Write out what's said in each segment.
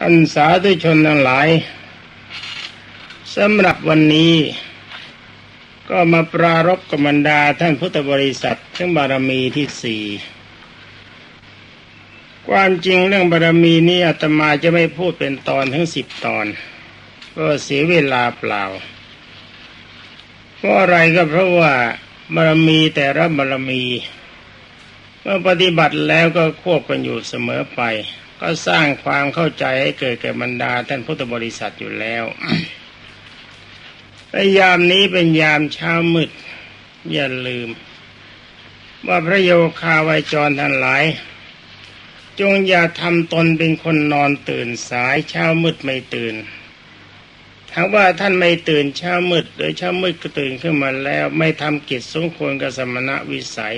ท่านสาธุชนทั้งหลายสำหรับวันนี้ ก็มาปรารบกับรรดาท่านพุทธบริษัททั้งบารมีที่สี่ความจริงเรื่องบารมีนี้อาตมาจะไม่พูดเป็นตอนทั้งสิบตอนก็เสียเวลาเปล่า เพราะอะไรก็เพราะว่าบารมีแต่ละบารมี เมื่อปฏิบัติแล้วก็ควบกันอยู่เสมอไป ก็สร้างความเข้าใจให้เกิดแก่บรรดาท่านพุทธบริษัทอยู่แล้วในยามนี้เป็นยามเช้ามืด อย่าลืม ว่าพระโยคาวายจรทั้งหลาย จงอย่าทำตนเป็นคนนอนตื่นสายเช้ามืดไม่ตื่นถ้าว่าท่านไม่ตื่นเช้ามืดหรือเช้ามืดก็ตื่นขึ้นมาแล้ว ไม่ทำกิจสมควรกับสมณะวิสัย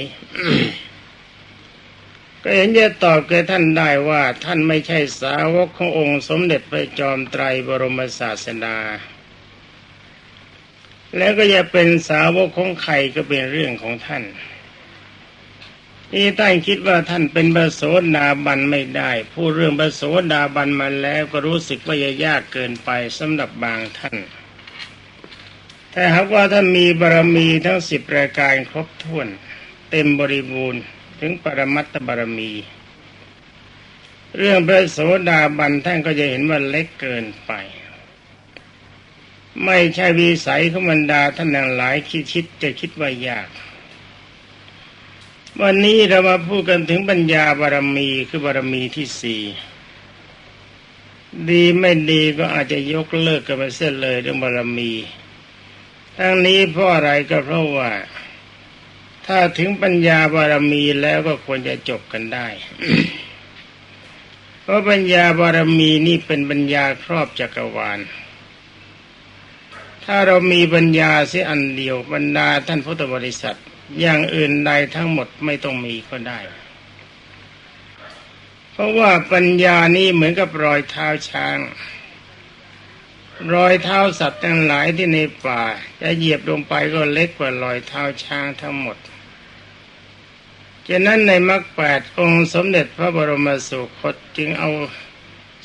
ก็เห็นจะตอบแกท่านได้ว่าท่านไม่ใช่สาวกขององค์สมเด็จพระจอมไตรบรมศาสดา แล้วก็จะเป็นสาวกของใครก็เป็นเรื่องของท่านนี่ท่านคิดว่าท่านเป็นบระโสดาบันไม่ได้ ผู้เรื่องบระโสดาบันมาแล้วก็รู้สึกว่าจะยากเกินไปสำหรับบางท่าน แต่หากว่าท่านมีบารมีทั้งสิบรายการครบถ้วน เต็มบริบูรณ์ ถึงปรมัตถบารมี เรื่องพระโสดาบันท่านก็จะเห็นว่าเล็กเกินไป ไม่ใช่วิสัยของบรรดาท่านหลายคิดคิดจะคิดว่ายาก วันนี้เรามาพูดกันถึงปัญญาบารมีคือบารมีที่สี่ดีไม่ดีก็อาจจะยกเลิกกันไปเสียเลยเรื่องบารมี ทั้งนี้เพราะอะไรก็เพราะว่า ถ้าถึงปัญญาบารมีแล้วก็ควรจะจบกันได้ เพราะปัญญาบารมีนี่เป็นปัญญาครอบจักรวาล ถ้าเรามีปัญญาเสียอันเดียวบรรดาท่านพุทธบริษัท อย่างอื่นใดทั้งหมดไม่ต้องมีก็ได้ เพราะว่าปัญญานี้เหมือนกับรอยเท้าช้างรอยเท้าสัตว์ทั้งหลายที่ในป่า จะเหยียบลงไปก็เล็กกว่ารอยเท้าช้างทั้งหมด ฉะนั้นในมรรคแปดองค์สมเด็จพระบรมสุคตจึงเอา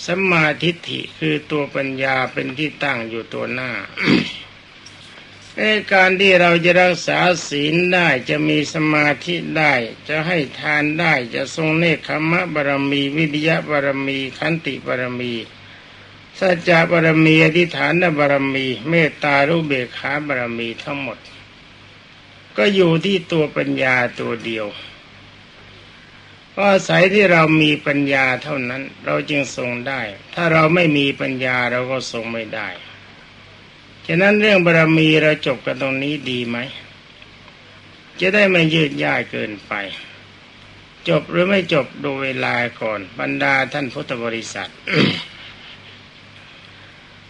สัมมาทิฏฐิคือตัวปัญญาเป็นที่ตั้งอยู่ตัวหน้าการที่เราจะรักษาศีลได้จะมีสมาธิได้ จะให้ทานได้จะทรงเนคขมะบารมี วิทยาบารมีขันติบารมีสัจจะบารมีอธิฐานบารมี เมตตารุเบกขาบารมีทั้งหมด ก็อยู่ที่ตัวปัญญาตัวเดียว เพราะอาศัยที่เรามีปัญญาเท่านั้น เราจึงทรงได้ ถ้าเราไม่มีปัญญาเราก็ทรงไม่ได้ฉะนั้นเรื่องบารรมีเราจบกันตรงนี้ดีไหม จะได้ไม่ยืดยาดเกินไป จบหรือไม่จบดูเวลาก่อน บรรดาท่านพุทธบริษัท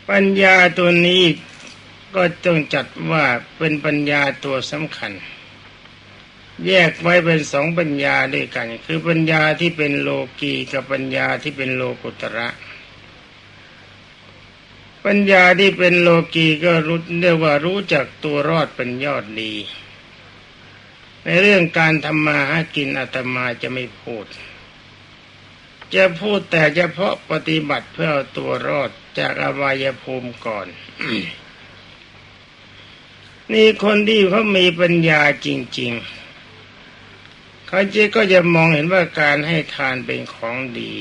ปัญญาตัวนี้ก็ต้องจัดว่าเป็นปัญญาตัวสำคัญ แยกไว้เป็นสองปัญญาด้วยกัน คือปัญญาที่เป็นโลกีกับปัญญาที่เป็นโลกุตระ ปัญญาที่เป็นโลกีก็รู้เรียกว่ารู้จักตัวรอดเป็นยอดดี ในเรื่องการทำมาหากินอาตมาจะไม่พูด จะพูดแต่เฉพาะปฏิบัติเพื่อเอาตัวรอดจากอบายภูมิก่อนนี่คนที่เขามีปัญญาจริง ๆ เขาจีก็จะมองเห็นว่าการให้ทานเป็นของดี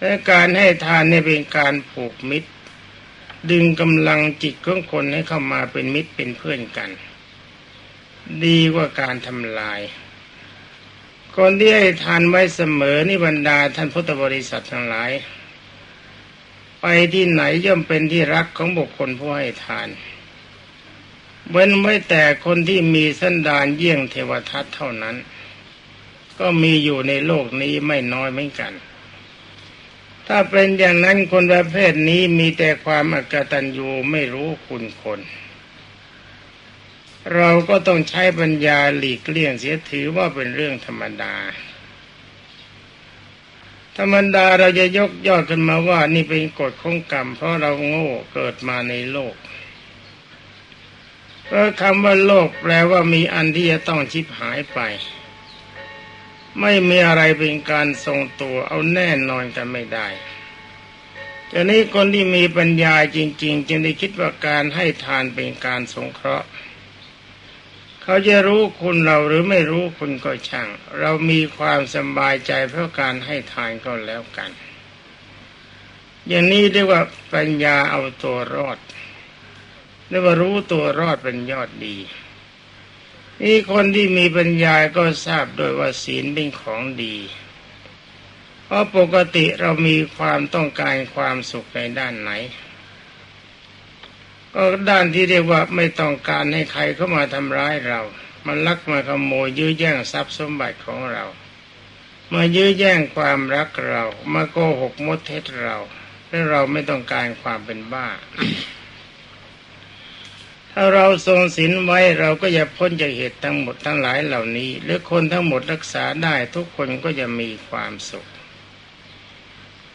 และการให้ทานเนี่ยเป็นการผูกมิตร ดึงกำลังจิตของคนให้เข้ามาเป็นมิตรเป็นเพื่อนกัน ดีกว่าการทำลายคนที่ให้ทานไว้เสมอนี่บรรดาท่านพุทธบริษัททั้งหลาย ไปที่ไหนย่อมเป็นที่รักของบุคคลผู้ให้ทาน เว้นไว้แต่คนที่มีสันดานเยี่ยงเทวทัตเท่านั้น ก็มีอยู่ในโลกนี้ไม่น้อยเหมือนกัน ถ้าเป็นอย่างนั้นคนประเภทนี้มีแต่ความอกตัญญูไม่รู้คุณคน เราก็ต้องใช้ปัญญาหลีกเลี่ยงเสียถือว่าเป็นเรื่องธรรมดา ธรรมดาเราจะยกยอดขึ้นมาว่านี่เป็นกฎของกรรม เพราะเราโง่เกิดมาในโลก พราะคำว่าโลกแปลว่ามีอันที่จะต้องชิบหายไป ไม่มีอะไรเป็นการทรงตัวเอาแน่นอนกันไม่ได้แต่นี้คนที่มีปัญญาจริง ๆ จึงได้คิดว่าการให้ทานเป็นการสงเคราะห์ เขาจะรู้คุณเราหรือไม่รู้คุณก็ช่าง เรามีความสบายใจเพราะการให้ทานก็แล้วกัน อย่างนี้เรียกว่าปัญญาเอาตัวรอด เรียกว่ารู้ตัวรอดเป็นยอดดีนี่คนที่มีปัญญาก็ทราบโดยว่าศีลเป็นของดี เพราะปกติเรามีความต้องการความสุขในด้านไหน ก็ด้านที่เรียกว่าไม่ต้องการให้ใครเข้ามาทำร้ายเรา มันลักมาขโมยยื้อแย่งทรัพย์สมบัติของเรามายื้อแย่งความรักเรา มาโกหกมดเท็จเราและเราไม่ต้องการความเป็นบ้า ถ้าเราทรงศีลไว้เราก็จะพ้นจากเหตุทั้งหมดทั้งหลายเหล่านี้ หรือคนทั้งหมดรักษาได้ทุกคนก็จะมีความสุข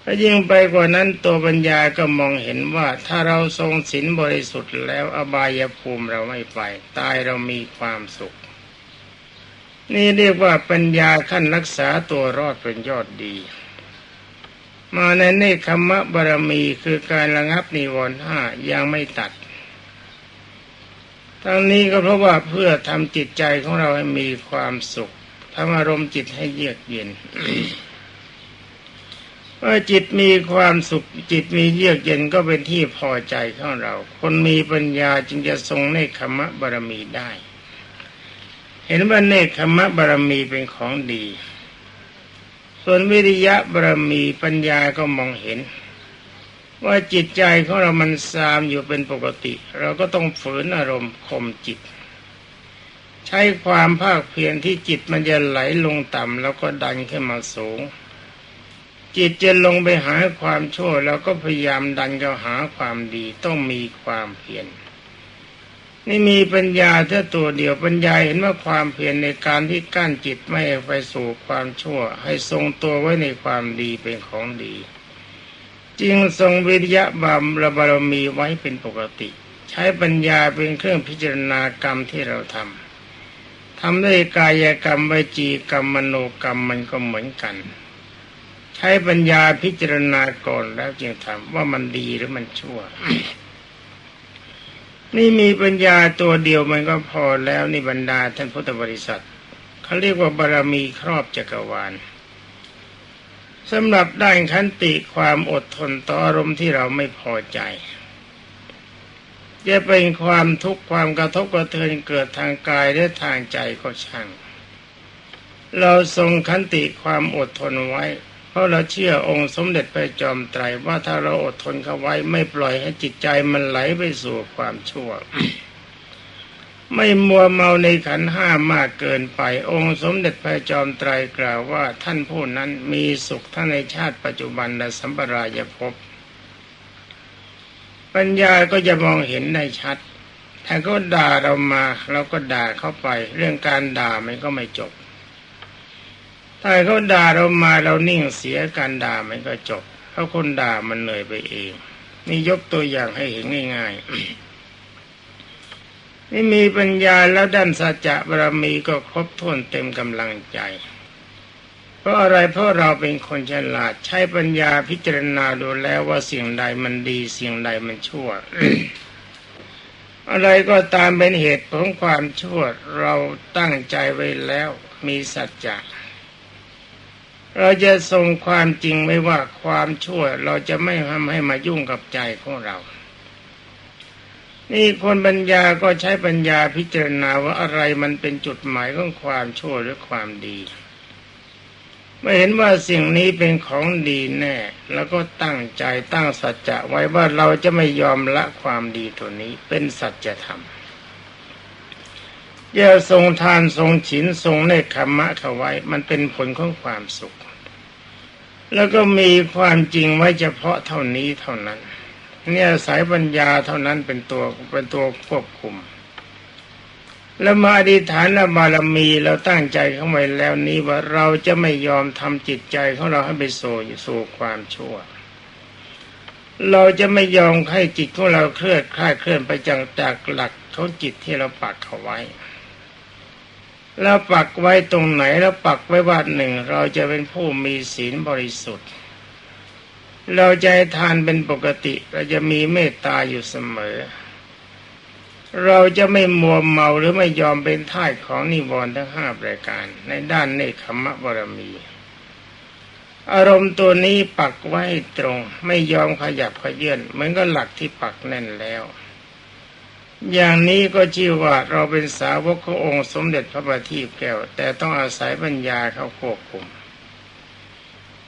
ถ้ายิ่งไปกว่านั้นตัวปัญญาก็มองเห็นว่าถ้าเราทรงศีลบริสุทธิ์แล้วอบายภูมิเราไม่ไป ตายเรามีความสุข นี่เรียกว่าปัญญาขั้นรักษาตัวรอดเป็นยอดดีมาในเนคขมะบารมีคือการระงับนิวรณ์ห้ายังไม่ตัด ทั้งนี้ก็เพราะว่าเพื่อทำจิตใจของเราให้มีความสุขทำอารมณ์จิตให้เยือกเย็นเมื่อจิตมีความสุขจิตมีเยือกเย็นก็เป็นที่พอใจของเรา คนมีปัญญาจึงจะทรงเนคขมะบารมีได้ เห็นว่าเนคขมะบารมีเป็นของดี ส่วนวิริยะบารมีปัญญาก็มองเห็น ว่าจิตใจของเรามันซามอยู่เป็นปกติ เราก็ต้องฝืนอารมณ์ข่มจิต ใช้ความภาคเพียรที่จิตมันจะไหลลงต่ำแล้วก็ดันขึ้นมาสูง จิตจะลงไปหาความชั่วแล้วก็พยายามดันเข้าหาความดีต้องมีความเพียรนี่มีปัญญาแค่ตัวเดียวปัญญาเห็นว่าความเพียรในการที่กั้นจิตไม่ไปสู่ความชั่ว ให้ทรงตัวไว้ในความดีเป็นของดี จึงทรงวิริยะบามระบารมีไว้เป็นปกติ ใช้ปัญญาเป็นเครื่องพิจารณากรรมที่เราทำทำด้วยกายกรรมวิจีกรรมมโนกรรมมันก็เหมือนกัน ใช้ปัญญาพิจารณาก่อนแล้วจึงทำว่ามันดีหรือมันชั่ว นี่มีปัญญาตัวเดียวมันก็พอแล้วนี่บรรดาท่านพุทธบริษัทเขาเรียกว่าบารมีครอบจักรวาล สำหรับด้านขันติความอดทนต่ออารมณ์ที่เราไม่พอใจ จะเป็นความทุกข์ความกระทบกระเทือนเกิดทางกายและทางใจก็ช่าง เราทรงขันติความอดทนไว้ เพราะเราเชื่อองค์สมเด็จพระจอมไตรว่าถ้าเราอดทนเข้าไว้ไม่ปล่อยให้จิตใจมันไหลไปสู่ความชั่ว ไม่มัวเมาในขันห้ามากเกินไป องค์สมเด็จพระจอมไตรกล่าวว่าท่านผู้นั้นมีสุขทั้งในชาติปัจจุบันและสัมปรายภพปัญญาก็จะมองเห็นได้ชัดถ้าก็ด่าเรามาเราก็ด่าเข้าไป เรื่องการด่ามันก็ไม่จบ ถ้าเขาด่าเรามาเรานิ่งเสียการด่ามันก็จบเพราะคนด่ามันเหนื่อยไปเอง นี่ยกตัวอย่างให้เห็นง่าย ๆ นี่มีปัญญาแล้วด้านสัจจะบารมีก็ครบถ้วนเต็มกำลังใจ เพราะอะไรเพราะเราเป็นคนฉลาด ใช้ปัญญาพิจารณาดูแล้วว่าสิ่งใดมันดีสิ่งใดมันชั่ว อะไรก็ตามเป็นเหตุของความชั่วเราตั้งใจไว้แล้วมีสัจจะเราจะทรงความจริงไม่ว่าความชั่ว เราจะไม่ทำให้มายุ่งกับใจของเรา นี่คนปัญญาก็ใช้ปัญญาพิจารณาว่าอะไรมันเป็นจุดหมายของความชั่วหรือความดีเมื่อเห็นว่าสิ่งนี้เป็นของดีแน่ แล้วก็ตั้งใจตั้งสัจจะไว้ว่าเราจะไม่ยอมละความดีตัวนี้เป็นสัจธรรมอย่าทรงทานทรงฉินทรงเนคขมะเขาไว้ มันเป็นผลของความสุข แล้วก็มีความจริงไว้เฉพาะเท่านี้เท่านั้น เนี่ยสายปัญญาเท่านั้นเป็นตัวเป็นตัวควบคุม แล้วมาอธิษฐานและบารมีเราตั้งใจเข้าไว้แล้วนี้ว่าเราจะไม่ยอมทำจิตใจของเราให้ไปโซ่สู่ความชั่ว เราจะไม่ยอมให้จิตของเราเคลื่อนคลายเคลื่อนไปจากจากหลักของจิตที่เราปักเขาไว้แล้วปักไว้ตรงไหนแล้วปักไว้ว่าหนึ่ง เราจะเป็นผู้มีศีลบริสุทธิ์ เราให้ทานเป็นปกติ เราจะมีเมตตาอยู่เสมอ เราจะไม่มัวเมาหรือไม่ยอมเป็นท่ายของนิวรณ์ทั้งห้าประการ ในด้านเนคขมะบารมี อารมณ์ตัวนี้ปักไว้ตรง ไม่ยอมขยับขยื่นเหมือนกับหลักที่ปักแน่นแล้ว อย่างนี้ก็ชื่อว่าเราเป็นสาวกขององค์สมเด็จพระบัณฑิตแก้ว แต่ต้องอาศัยปัญญาเขาควบคุม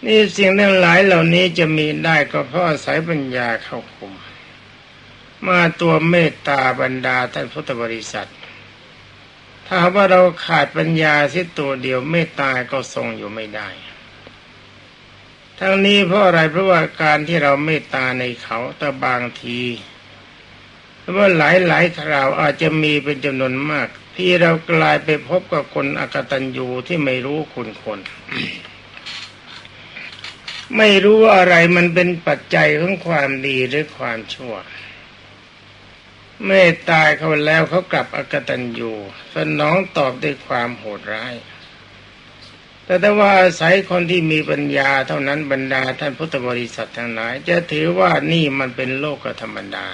นี่สิ่งทั้งหลายเหล่านี้จะมีได้ก็เพราะอาศัยปัญญาเข้าคุม มาตัวเมตตาบรรดาท่านพุทธบริษัท ถ้าว่าเราขาดปัญญาสิตัวเดียวเมตตาก็ทรงอยู่ไม่ได้ ทั้งนี้เพราะอะไรเพราะว่าการที่เราเมตตาในเขาแต่บางทีหรือว่าหลายหลายคราวอาจจะมีเป็นจำนวนมาก ที่เรากลายไปพบกับคนอกตัญญูที่ไม่รู้คุณคน ไม่รู้ว่าอะไรมันเป็นปัจจัยของความดีหรือความชั่วเมื่อตายเขาแล้วเขากลับอกตัญญูสนองตอบด้วยความโหดร้าย แต่ถ้าว่าอาศัยคนที่มีปัญญาเท่านั้นบรรดาท่านพุทธบริษัททั้งหลาย จะถือว่านี่มันเป็นโลกธรรมดา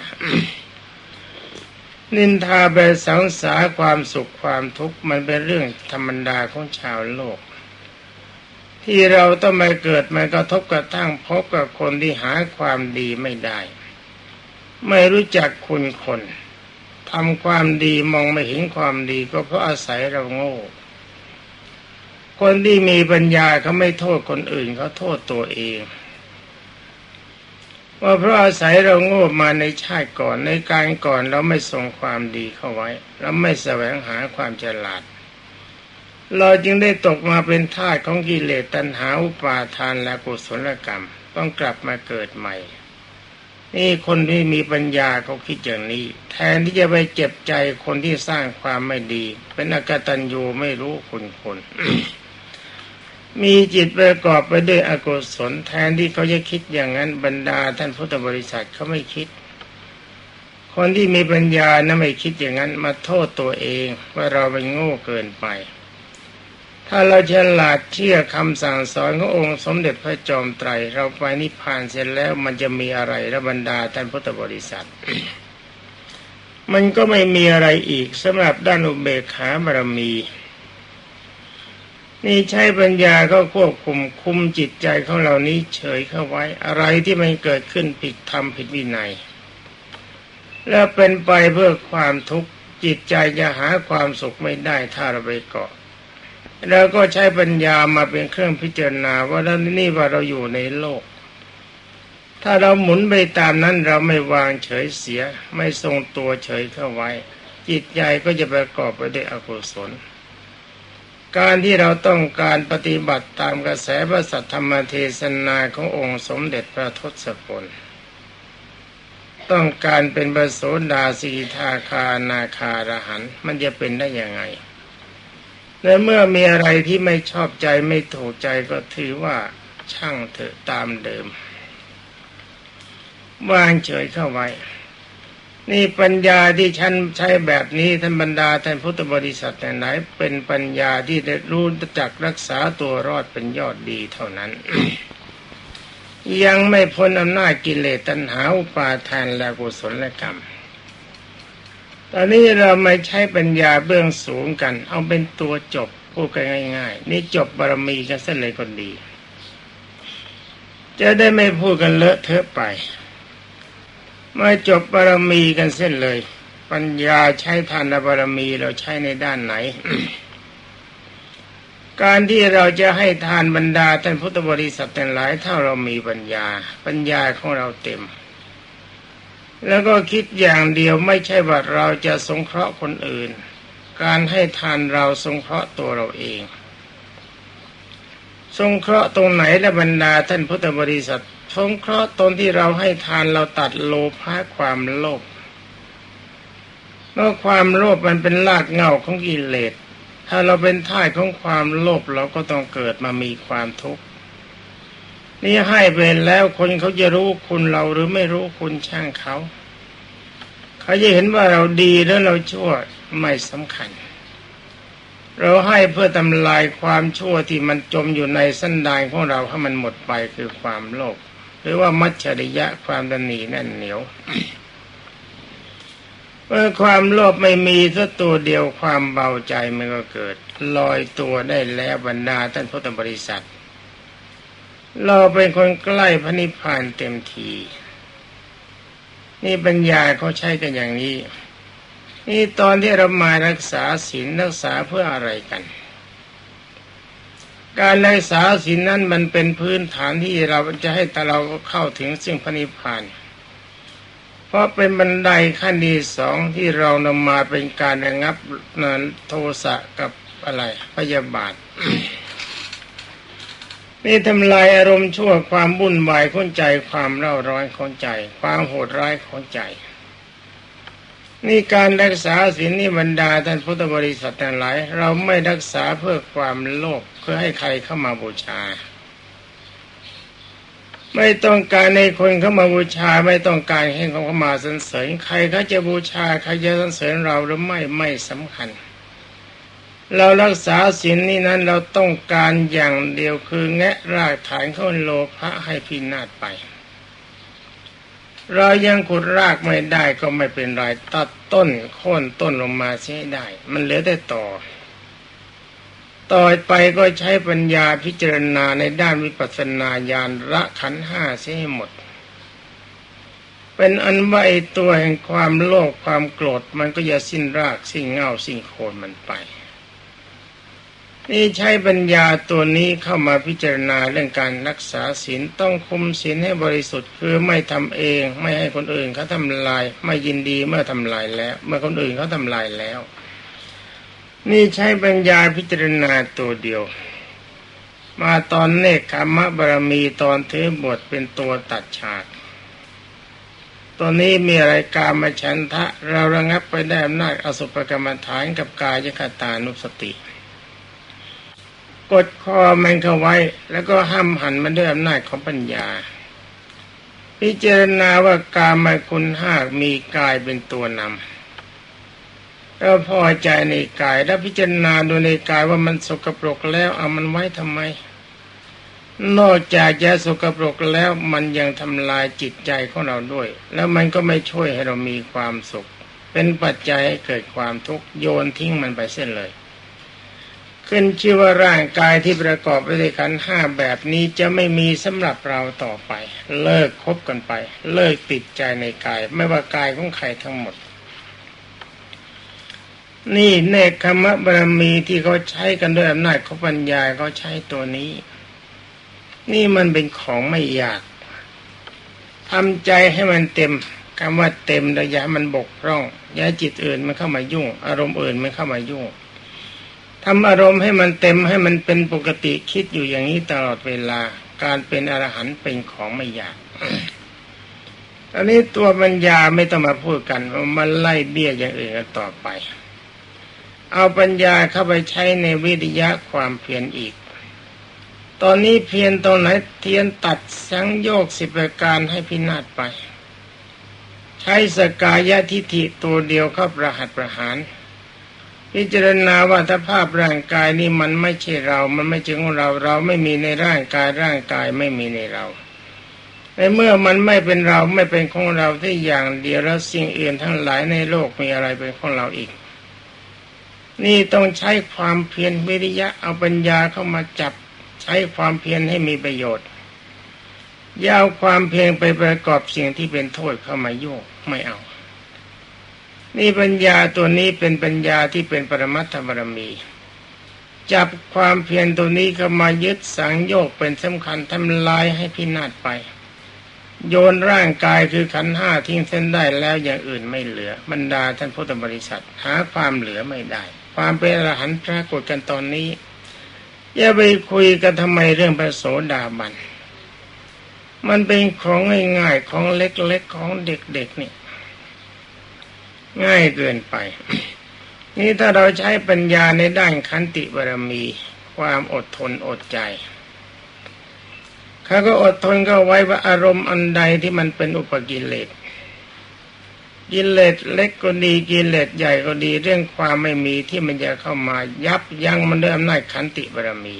นินทาเบสังสาความสุขความทุกข์มันเป็นเรื่องธรรมดาของชาวโลก ที่เราต้องมาเกิดมากระทบกระทั่งพบกับคนที่หาความดีไม่ได้ ไม่รู้จักคุณคนทำความดีมองไม่เห็นความดีก็เพราะอาศัยเราโง่ คนที่มีปัญญาเขาไม่โทษคนอื่นเขาโทษตัวเองว่าเพราะอาศัยเราโง่มาในชาติก่อนในการก่อนเราไม่ส่งความดีเข้าไว้ เราไม่แสวงหาความฉลาด เราจึงได้ตกมาเป็นทาสของกิเลสตัณหาอุปาทานและกุศลกรรม ต้องกลับมาเกิดใหม่ นี่คนที่มีปัญญาเขาคิดอย่างนี้ แทนที่จะไปเจ็บใจคนที่สร้างความไม่ดี เป็นอกตัญญูไม่รู้คุณคนมีจิตประกอบไปด้วยอกุศลแทนที่เขาจะคิดอย่างนั้นบรรดาท่านพุทธบริษัทเขาไม่คิด คนที่มีปัญญานะไม่คิดอย่างนั้นมาโทษตัวเองว่าเราเป็นโง่เกินไป ถ้าเราฉลาดเชื่อคำสั่งสอนขององค์สมเด็จพระจอมไตร เราไปนิพพานเสร็จแล้วมันจะมีอะไรระบรรดาท่านพุทธบริษัท มันก็ไม่มีอะไรอีกสำหรับด้านอุเบกขาบารมี นี่ใช้ปัญญาก็ควบคุมคุมจิตใจของเรานี้เฉยเข้าไว้อะไรที่มันเกิดขึ้นผิดธรรมผิดวินัย และเป็นไปเพื่อความทุกข์จิตใจจะหาความสุขไม่ได้ถ้าเราไปเกาะ แล้วก็ใช้ปัญญามาเป็นเครื่องพิจารณาว่าด้านนี้ว่าเราอยู่ในโลก ถ้าเราหมุนไปตามนั้นเราไม่วางเฉยเสีย ไม่ทรงตัวเฉยเข้าไว้ จิตใจก็จะประกอบไปด้วยอกุศล การที่เราต้องการปฏิบัติตามกระแสพระสัทธรรมเทศนาขององค์สมเด็จพระทศพลต้องการเป็นประโสดาสีทาคานาคารหันมันจะเป็นได้ยังไง ในเมื่อมีอะไรที่ไม่ชอบใจไม่ถูกใจก็ถือว่าช่างเถอะตามเดิมวางเฉยเข้าไว้ นี่ปัญญาที่ฉันใช้แบบนี้ท่านบรรดาท่านพุทธบริษัทไหนเป็นปัญญาที่ได้รู้จักรักษาตัวรอดเป็นยอดดีเท่านั้น ยังไม่พ้นอำนาจกิเลสตัณหาอุปาทานและกุศลกรรม ตอนนี้เราไม่ใช้ปัญญาเบื้องสูงกัน เอาเป็นตัวจบพูดกันง่าย ๆ นี่จบบารมีกันเส้นเลยคนดี จะได้ไม่พูดกันเลอะเทอะไป มาจบบารมีกันเส้นเลย ปัญญาใช้ทานบารมีเราใช้ในด้านไหน การที่เราจะให้ทานบรรดาท่านพุทธบริษัทแต่หลายถ้าเรามีปัญญา ปัญญาของเราเต็ม แล้วก็คิดอย่างเดียวไม่ใช่ว่าเราจะสงเคราะห์คนอื่น การให้ทานเราสงเคราะห์ตัวเราเอง สงเคราะห์ตรงไหนและบรรดาท่านพุทธบริษัท สงเคราะห์ตนที่เราให้ทานเราตัดโลภะความโลภเมื่อความโลภมันเป็นรากเหง้าของกิเลส ถ้าเราเป็นท่ายของความโลภเราก็ต้องเกิดมามีความทุกข์ นี่ให้ไปแล้วคนเขาจะรู้คุณเราหรือไม่รู้คุณช่างเขา เขาจะเห็นว่าเราดีแล้วเราชั่วไม่สำคัญ เราให้เพื่อทำลายความชั่วที่มันจมอยู่ในสันดานของเราให้มันหมดไปคือความโลภหรือว่ามัจฉริยะความดันหนีแน่นเหนียวเมื่อความโลภไม่มีสักตัวเดียวความเบาใจมันก็เกิด ลอยตัวได้แล้วบรรดาท่านพุทธบริษัท เราเป็นคนใกล้พระนิพพานเต็มที นี่ปัญญาเขาใช้กันอย่างนี้ นี่ตอนที่เรามารักษาศีลรักษาเพื่ออะไรกัน การรักษาศีลนั้นมันเป็นพื้นฐานที่เราจะให้ต่เราเข้าถึงสิ่งพระนิพพาน เพราะเป็นบันไดขั้นที่สองที่เรานำมาเป็นการระงับนั้นโทสะกับอะไรพยาบาท นี่ทำลายอารมณ์ชั่วความวุ่นวายของใจความเร่าร้อนของใจ ความโหดร้ายของใจ นี่การรักษาศีลนี่บรรดาท่านพุทธบริษัททั้งหลาย เราไม่รักษาเพื่อความโลภเพื่อให้ใครเข้ามาบูชา ไม่ต้องการในคนเข้ามาบูชาไม่ต้องการให้เขาเข้ามาสรรเสริญใครเขาจะบูชาใครจะสรรเสริญเราหรือไม่ไม่สำคัญ เรารักษาศีลนี่นั้นเราต้องการอย่างเดียวคือแงะรากฐานเข้าโลภะให้พินาศไป เรายังขุดรากไม่ได้ก็ไม่เป็นไรตัดต้นโค่นต้นลงมาเสียได้ มันเหลือแต่ต่อ ต่อไปก็ใช้ปัญญาพิจารณาในด้านวิปัสสนาญาณละขันห้าเสียให้หมด เป็นอันว่าไอ้ตัวแห่งความโลภความโกรธมันก็จะสิ้นรากสิ้นเงาสิ้นโคนมันไป นี่ใช้ปัญญาตัวนี้เข้ามาพิจารณาเรื่องการรักษาศีลต้องคุมศีลให้บริสุทธิ์คือไม่ทำเองไม่ให้คนอื่นเขาทำลาย ไม่ยินดีเมื่อทำลายแล้ว เมื่อคนอื่นเขาทำลายแล้ว นี่ใช้ปัญญาพิจารณาตัวเดียว มาตอนเนคขมะบารมีตอนถือบทเป็นตัวตัดฉากตัวนี้มีอะไรกามาฉันทะ เราระงับไปได้อำนาจอสุภกรรมฐานกับกายคตานุสติ กดคอมันเข้าไว้ แล้วก็ห้ามหันมันด้วยอำนาจของปัญญา พิจารณาว่ากามาคุณห้ามีกายเป็นตัวนำเราพอใจในกายแล้วพิจารณาดูในกายว่ามันสกปรกแล้วเอามันไว้ทำไม นอกจากจะสกปรกแล้วมันยังทำลายจิตใจของเราด้วย แล้วมันก็ไม่ช่วยให้เรามีความสุข เป็นปัจจัยให้เกิดความทุกข์โยนทิ้งมันไปเส้นเลย ขึ้นชื่อว่าร่างกายที่ประกอบไปด้วยขันห้าแบบนี้จะไม่มีสำหรับเราต่อไป เลิกคบกันไป เลิกติดใจในกาย ไม่ว่ากายของใครทั้งหมด นี่เนคขมะบารมีที่เขาใช้กันด้วยอำนาจเของปัญญาเขาใช้ตัวนี้ นี่มันเป็นของไม่ยากทำใจให้มันเต็มคำว่าเต็มระยะมันบกพร่องอย่าจิตอื่นมันเข้ามายุ่ง อารมณ์อื่นมันเข้ามายุ่ง ทำอารมณ์ให้มันเต็มให้มันเป็นปกติคิดอยู่อย่างนี้ตลอดเวลา การเป็นอรหันต์เป็นของไม่ยากตอนนี้ตัวปัญญาไม่ต้องมาพูดกันมันไล่เบี้ยอย่างอื่นต่อไป เอาปัญญาเข้าไปใช้ในวิทยะความเพียรอีก ตอนนี้เพียรตรงไหนเทียนตัดสังโยกสิบประการให้พินาศไป ใช้สกายะทิฏฐิตัวเดียวเข้าประหัตประหาร พิจารณาว่าถ้าภาพร่างกายนี่มันไม่ใช่เรา มันไม่ใช่ของเรา เราไม่มีในร่างกายร่างกายไม่มีในเราในเมื่อมันไม่เป็นเราไม่เป็นของเราที่อย่างเดียวแล้วสิ่งอื่นทั้งหลายในโลกมีอะไรเป็นของเราอีก นี่ต้องใช้ความเพียรวิริยะเอาปัญญาเข้ามาจับใช้ความเพียรให้มีประโยชน์อย่าเอาความเพียรไปประกอบสิ่งที่เป็นโทษเข้ามายุ่งไม่เอา นี่ปัญญาตัวนี้เป็นปัญญาที่เป็นปรมัตถบารมี จับความเพียรตัวนี้เขามายึดสังโยกเป็นสำคัญทำลายให้พินาศไป โยนร่างกายคือขันห้าทิ้งเส้นได้แล้วอย่างอื่นไม่เหลือ บรรดาท่านพุทธบริษัทหาความเหลือไม่ได้ ความเป็นอรหันต์ปรากฏกันตอนนี้อย่าไปคุยกันทำไมเรื่องพระโสดาบัน มันเป็นของง่ายๆของเล็กๆของเด็กๆนี่ ง่ายเกินไป นี่ถ้าเราใช้ปัญญาในด้านขันติบารมี ความอดทนอดใจเขาก็อดทนก็ไว้ว่าอารมณ์อันใดที่มันเป็นอุปกิเลสกิเลสเล็กก็ดีกิเลสใหญ่ก็ดีเรื่องความไม่มีที่มันจะเข้ามายับยั้งมันด้วยอำนาจขันติบารมี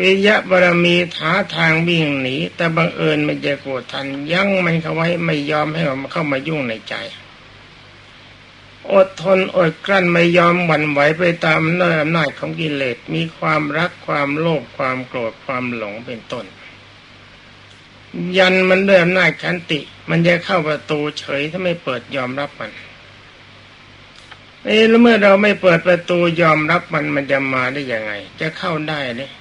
วิยะบารมีถาทางวิ่งหนีแต่บังเอิญมันจะโกรธทันยั้งมันเข้าไว้ไม่ยอมให้มันเข้ามายุ่งในใจ อดทนอดกลั้นไม่ยอมหวั่นไหวไปตามเนื้ออำนาจของกิเลสมีความรักความโลภความโกรธความหลงเป็นต้น ยันมันด้วยอำนาจขันติ มันจะเข้าประตูเฉยถ้าไม่เปิดยอมรับมันเอ้แล้วเมื่อเราไม่เปิดประตูยอมรับมันมันจะมาได้ยังไง จะเข้าได้เนี่ย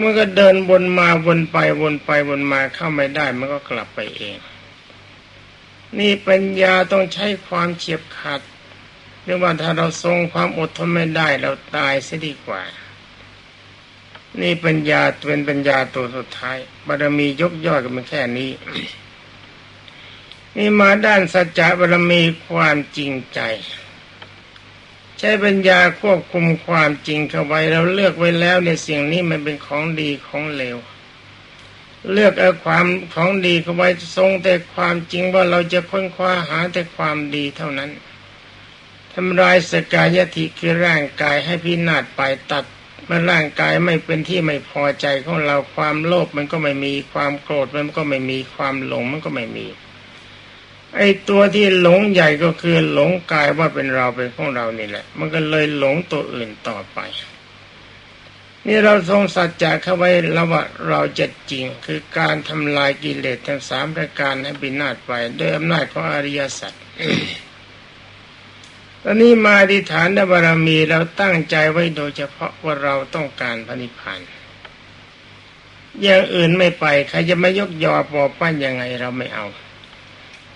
มันก็เดินวนมาวนไปวนไปวนมาเข้าไม่ได้มันก็กลับไปเอง นี่ปัญญาต้องใช้ความเฉียบขาดเรียกว่าถ้าเราทรงความอดทนไม่ได้เราตายเสียดีกว่า นี่ปัญญาเป็นปัญญาตัวสุดท้ายบารมียกย่อยกันเป็นแค่นี้ นี่มาด้านสัจจะบารมีความจริงใจ ใช้ปัญญาควบคุมความจริงเข้าไว้เราเลือกไว้แล้วในสิ่งนี้มันเป็นของดีของเลว เลือกเอาความของดีเข้าไว้ทรงแต่ความจริงว่าเราจะค้นคว้าหาแต่ความดีเท่านั้นทำลายสกายติคือร่างกายให้พินาศไปตัดเมื่อร่างกายไม่เป็นที่ไม่พอใจของเราความโลภมันก็ไม่มีความโกรธมันก็ไม่มีความหลงมันก็ไม่มี ไอ้ตัวที่หลงใหญ่ก็คือหลงกายว่าเป็นเราเป็นของเรานี่แหละ มันก็เลยหลงตัวอื่นต่อไป นี่เราทรงสัจจะเข้าไว้แล้วว่าเราจะจริง คือการทำลายกิเลสทั้งสามประการให้บินาศไปด้วยอำนาจของอริยสัจตอนนี้มาดิฐานบารมีเราตั้งใจไว้โดยเฉพาะว่าเราต้องการพระนิพพานอย่างอื่นไม่ไปใครจะไม่ยกยอปอปั้นยังไงเราไม่เอา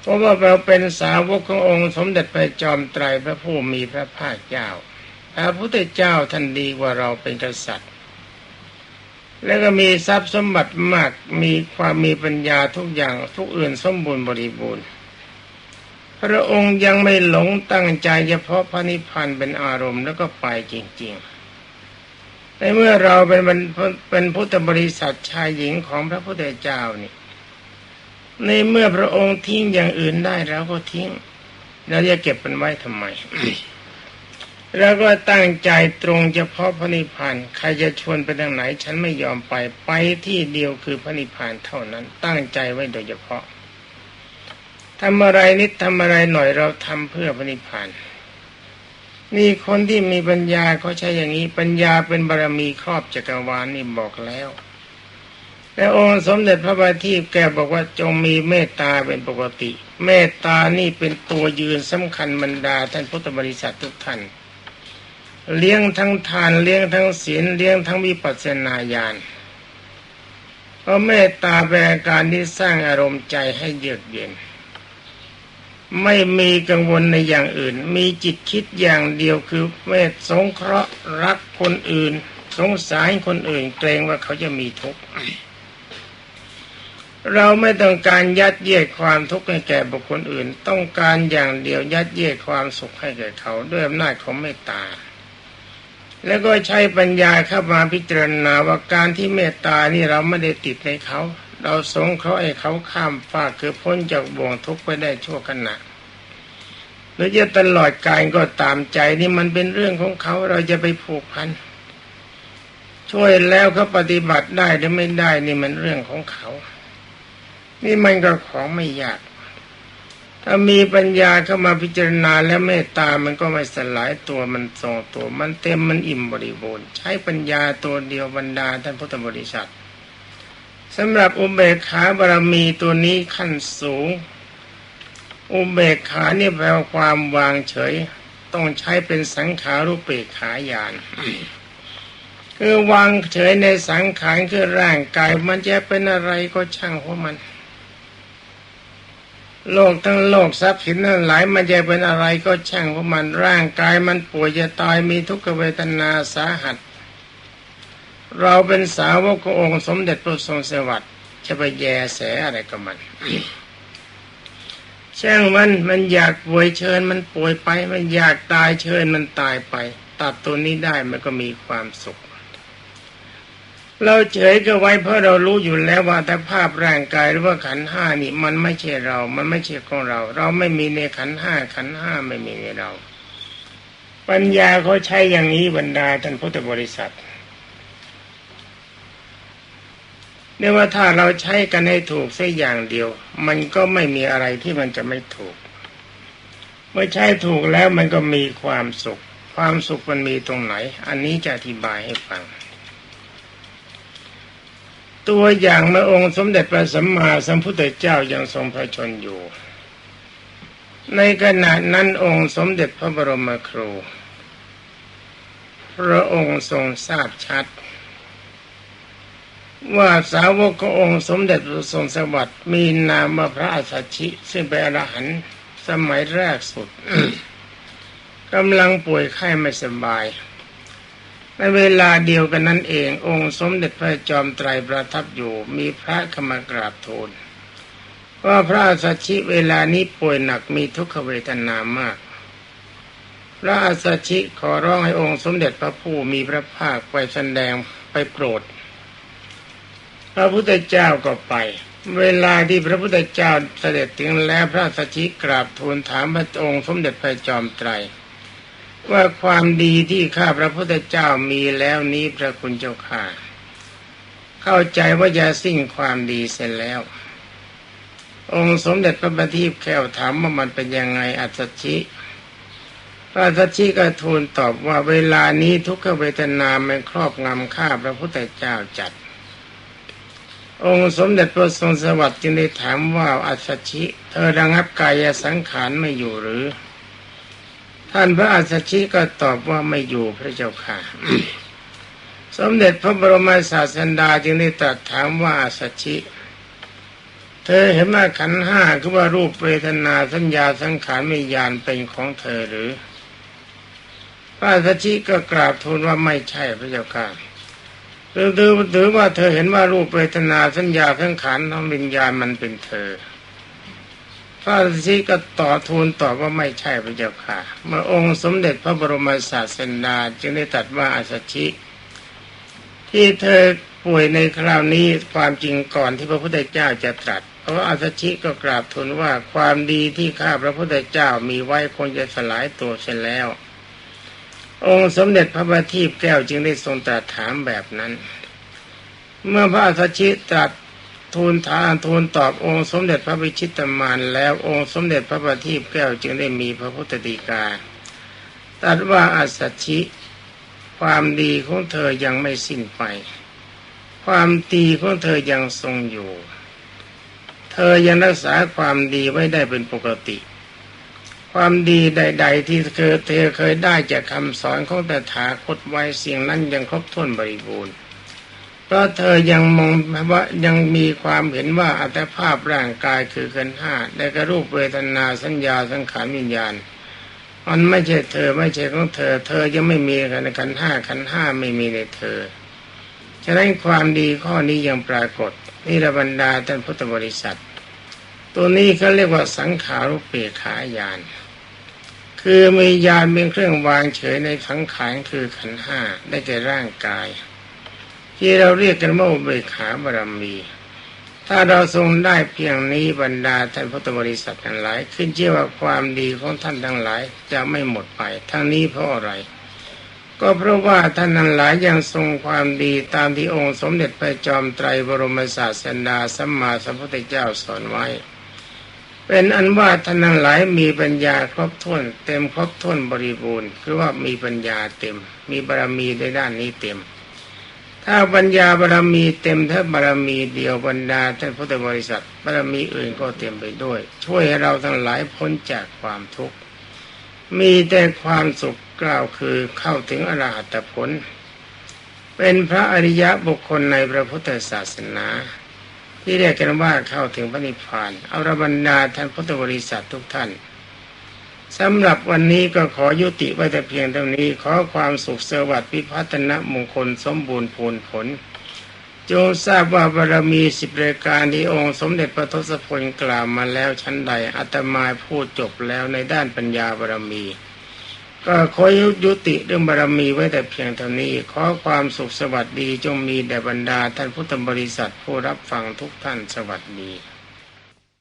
เพราะว่าเราเป็นสาวกขององค์สมเด็จพระจอมไตรพระผู้มีพระภาคเจ้าพระพุทธเจ้าท่านดีกว่าเราเป็นกษัตริย์ แล้วก็มีทรัพย์สมบัติมากมีความมีปัญญาทุกอย่างทุกอื่นสมบูรณ์บริบูรณ์ พระองค์ยังไม่หลงตั้งใจเฉพาะพระนิพพานเป็นอารมณ์แล้วก็ไปจริง ๆ ในเมื่อเราเป็นเป็นพุทธบริษัทชายหญิงของพระพุทธเจ้านี่ ในเมื่อพระองค์ทิ้งอย่างอื่นได้เราก็ทิ้งเราจะเก็บมันไว้ทำไม แล้วก็ตั้งใจตรงเฉพาะพระนิพพานใครจะชวนไปทางไหน ฉันไม่ยอมไปไปที่เดียวคือพระนิพพานเท่านั้น ตั้งใจไว้โดยเฉพาะทำอะไรนิดทำอะไรหน่อยเราทำเพื่อพระนิพพานนี่คนที่มีปัญญาเขาใช้อย่างนี้ปัญญาเป็นบารรมีครอบจักรวาลนี่บอกแล้วแต่องค์สมเด็จพระบาทีแกบอกว่าจงมีเมตตาเป็นปกติ เมตตานี่เป็นตัวยืนสำคัญบรรดาท่านพุทธบริษัททุกท่าน เลี้ยงทั้งทานเลี้ยงทั้งศีลเลี้ยงทั้งวิปัสสนาญาณเพราะเมตตาเป็นการที่สร้างอารมณ์ใจให้เยือกเย็น ไม่มีกังวลในอย่างอื่น มีจิตคิดอย่างเดียวคือเมตสงเคราะห์รักคนอื่น สงสารคนอื่น เกรงว่าเขาจะมีทุกข์เราไม่ต้องการยัดเยียดความทุกข์ให้แก่บุคคลอื่น ต้องการอย่างเดียวยัดเยียดความสุขให้แก่เขาด้วยอำนาจของเมตตา แล้วก็ใช้ปัญญาเข้ามาพิจารณาว่าการที่เมตตานี่เราไม่ได้ติดในเขา เราสงเคราะห์ให้เขาข้ามฟากคือพ้นจากบ่วงทุกข์ไปได้ชั่วขณะหรือจะตลอดกายก็ตามใจนี่มันเป็นเรื่องของเขาเราจะไปผูกพัน ช่วยแล้วเขาปฏิบัติได้หรือไม่ได้นี่มันเรื่องของเขา นี่มันก็ของไม่ยาก ถ้ามีปัญญาเข้ามาพิจารณาและเมตตามันก็ไม่สลายตัวมันทรงตัวมันเต็มมันอิ่มบริบูรณ์ ใช้ปัญญาตัวเดียวบรรดาท่านพุทธบริษัทสำหรับอุเบกขาบารมีตัวนี้ขั้นสูง อุเบกขานี่แปลความวางเฉย ต้องใช้เป็นสังขารุปเบกขายานคือวางเฉยในสังขารคือร่างกายมันจะเป็นอะไรก็ช่างของมัน โลกทั้งโลกทรัพย์สินทั้งหลายมันจะเป็นอะไรก็ช่างเพราะมันร่างกายมันป่วยจะตายมีทุกขเวทนาสาหัส เราเป็นสาวกขององค์สมเด็จพระทรงสวัสดิ์จะไปแยแสอะไรกับมันช่างมันมันอยากป่วยเชิญมันป่วยไป มันอยากตายเชิญมันตายไป ตัดตัวนี้ได้มันก็มีความสุข เราเฉยก็ไว้เพราะเรารู้อยู่แล้วว่าแต่ภาพร่างกายหรือว่าขันห้านี่ มันไม่ใช่เรา มันไม่ใช่ของเรา เราไม่มีในขันห้าขันห้าไม่มีในเรา ปัญญาเขาใช้อย่างนี้บรรดาท่านพุทธบริษัทเนี่ยว่าถ้าเราใช้กันให้ถูกสักอย่างเดียว มันก็ไม่มีอะไรที่มันจะไม่ถูก เมื่อใช้ถูกแล้วมันก็มีความสุข ความสุขมันมีตรงไหน อันนี้จะอธิบายให้ฟัง ตัวอย่างเมื่อองค์สมเด็จพระสัมมาสัมพุทธเจ้ายังทรงพระชนอยู่ ในขณะนั้นองค์สมเด็จพระบรมครู พระองค์ทรงทราบชัด ว่าสาวกขององค์สมเด็จพระทรงสวัสดิ์มีนามว่าพระอัสสชิ ซึ่งเป็นอรหันต์สมัยแรกสุดกำลังป่วยไข้ไม่สบาย ในเวลาเดียวกันนั้นเอง องค์สมเด็จพระจอมไตรประทับอยู่มีพระขมากราบทูลว่าพระอัสสชิเวลานี้ป่วยหนักมีทุกขเวทนามาก พระอัสสชิขอร้องให้องค์สมเด็จพระผู้มีพระภาคไปแสดงไปโปรด พระพุทธเจ้าก็ไป เวลาที่พระพุทธเจ้าเสด็จถึงแล้วพระอัสสชิกราบทูลถามพระองค์สมเด็จพระจอมไตร ว่าความดีที่ข้าพระพุทธเจ้ามีแล้วนี้พระคุณเจ้าข้าเข้าใจว่าจะสิ้นความดีเสร็จแล้ว องค์สมเด็จพระบัณฑิตแก้วถามว่ามันเป็นยังไงอัศชิพระอัศชิก็ทูลตอบว่าเวลานี้ทุกขเวทนามันครอบงำข้าพระพุทธเจ้าจัด องค์สมเด็จพระทรงสวัสดิ์จึงได้ถามว่าอัศชิ เธอระงับกายสังขารไม่อยู่หรือ ท่านพระอัศชิก็ตอบว่าไม่อยู่พระเจ้าค่ะ สมเด็จพระบรมศาสดาจึงได้ตรัสถามว่าอัศชิ เธอเห็นว่าขันห้าคือว่ารูปเวทนาสัญญาสังขารวิญญาณเป็นของเธอหรือ พระอัศชิก็กราบทูลว่าไม่ใช่พระเจ้าค่ะถือถือถือว่าเธอเห็นว่ารูปเวทนาสัญญาสังขารทั้งวิญญาณมันเป็นเธอ พระอัศชิก็ต่อทูลตอบว่าไม่ใช่พระเจ้าค่ะ เมื่อองค์สมเด็จพระบรมศาสดาจึงได้ตรัสว่าอัศชิ ที่เธอป่วยในคราวนี้ความจริงก่อนที่พระพุทธเจ้าจะตรัสเพราะอัศชิก็กราบทูลว่าความดีที่ข้าพระพุทธเจ้ามีไว้คงจะสลายตัวเสียแล้ว องค์สมเด็จพระบัณฑิตแก้วจึงได้ทรงตรัสถามแบบนั้น เมื่อพระอัศชิตรัส ทูลถามทูลตอบองค์สมเด็จพระวิชิตมานแล้วองค์สมเด็จพระบัณฑิตแก้วจึงได้มีพระพุทธดีกาตรัสว่าอัศชิ ความดีของเธอยังไม่สิ้นไป ความดีของเธอยังทรงอยู่ เธอยังรักษาความดีไว้ได้เป็นปกติ ความดีใด ๆ ที่เธอเธอเคยได้จากคำสอนของแต่ถาคตไว้เสียงนั้นยังครบถ้วนบริบูรณ์ เพราะเธอยังมองว่ายังมีความเห็นว่าอัตภาพร่างกายคือขันห้าได้กระรูปเวทนาสัญญาสังขารวิญญาณมันไม่ใช่เธอไม่ใช่ของเธอ เธอยังไม่มีในขันห้าขันห้าไม่มีในเธอ ฉะนั้นความดีข้อนี้ยังปรากฏ นี่ระบรรดาท่านพุทธบริษัท ตัวนี้เขาเรียกว่าสังขารุปเปขายาน คือมียานเป็นเครื่องวางเฉยในสังขารคือขันห้าได้แก่ร่างกาย ที่เราเรียกกันว่าอุเบกขาบารมี ถ้าเราทรงได้เพียงนี้บรรดาท่านพุทธบริษัททั้งหลาย ขึ้นเชื่อว่าความดีของท่านทั้งหลายจะไม่หมดไป ทั้งนี้เพราะอะไร ก็เพราะว่าท่านทั้งหลายยังทรงความดีตามที่องค์สมเด็จพระจอมไตรบรมศาสดาสัมมาสัมพุทธเจ้าสอนไว้เป็นอันว่าท่านทั้งหลายมีปัญญาครบถ้วน เต็มครบถ้วนบริบูรณ์คือว่ามีปัญญาเต็ม มีบารมีในด้านนี้เต็ม ถ้าปัญญาบารมีเต็มถ้าบารมีเดียวบรรดาท่านพุทธบริษัทบารมีอื่นก็เต็มไปด้วย ช่วยให้เราทั้งหลายพ้นจากความทุกข์มีแต่ความสุขกล่าวคือเข้าถึงอรหัตผล เป็นพระอริยะบุคคลในพระพุทธศาสนา ที่เรียกกันว่าเข้าถึงพระนิพพานเอาระบรรดาท่านพุทธบริษัททุกท่าน สำหรับวันนี้ก็ขอยุติไว้แต่เพียงเท่านี้ ขอความสุขสวัสดิ์พิพัฒนมงคลสมบูรณ์ผลผล จงทราบว่าบารมีสิบรายการที่องค์สมเด็จพระทศพลกล่าวมาแล้วชั้นใดอาตมาพูดจบแล้วในด้านปัญญาบารมี ก็ขอยุติเรื่องบารมีไว้แต่เพียงเท่านี้ ขอความสุขสวัสดีจงมีแด่บรรดาท่านพุทธบริษัทผู้รับฟังทุกท่านสวัสดี